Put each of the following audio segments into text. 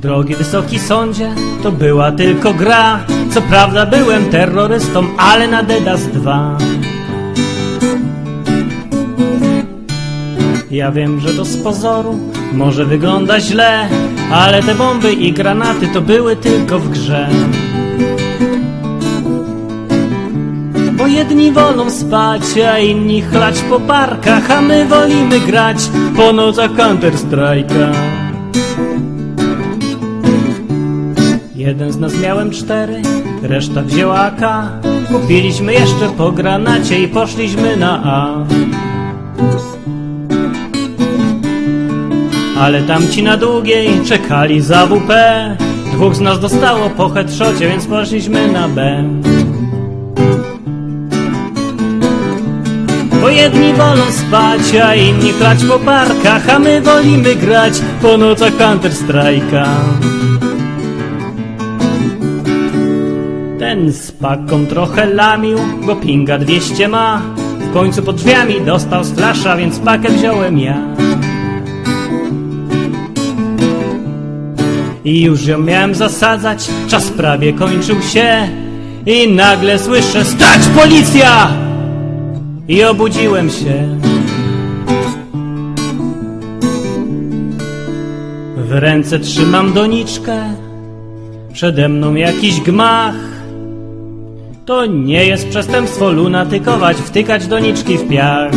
Drogi wysoki sądzie, to była tylko gra. Co prawda byłem terrorystą, ale na Dedas 2. Ja wiem, że to z pozoru może wygląda źle, ale te bomby i granaty to były tylko w grze. Bo jedni wolą spać, a inni chlać po parkach, a my wolimy grać po nocach Counter Jeden z nas miałem cztery, reszta wzięła AK. Kupiliśmy jeszcze po granacie i poszliśmy na A. Ale tamci na długiej czekali za WP. Dwóch z nas dostało po headshocie, więc poszliśmy na B. Bo jedni wolą spać, a inni chlać po parkach, a my wolimy grać po nocach Counter Ten z paką trochę lamił, bo pinga 200 ma. W końcu pod drzwiami dostał z flasza, więc pakę wziąłem ja. I już ją miałem zasadzać, czas prawie kończył się. I nagle słyszę, stać policja! I obudziłem się. W ręce trzymam doniczkę, przede mną jakiś gmach. To nie jest przestępstwo lunatykować, wtykać doniczki w piach.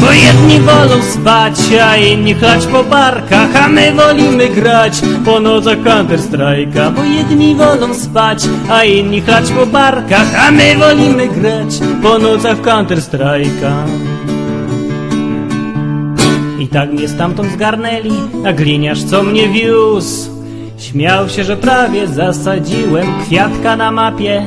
Bo jedni wolą spać, a inni chlać po parkach, a my wolimy grać po nocach Counter Strike'a. Bo jedni wolą spać, a inni chlać po parkach, a my wolimy grać po nocach Counter Strike'a. I tak mnie stamtąd zgarnęli, a gliniarz co mnie wiózł. Śmiał się, że prawie zasadziłem kwiatka na mapie.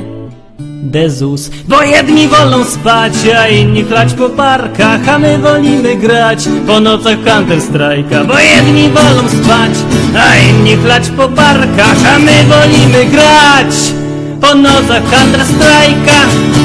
Dezus, bo jedni wolą spać, a inni chlać po parkach, a my wolimy grać po nocach Counter Strike'a. Bo jedni wolą spać, a inni chlać po parkach, a my wolimy grać po nocach Counter Strike'a.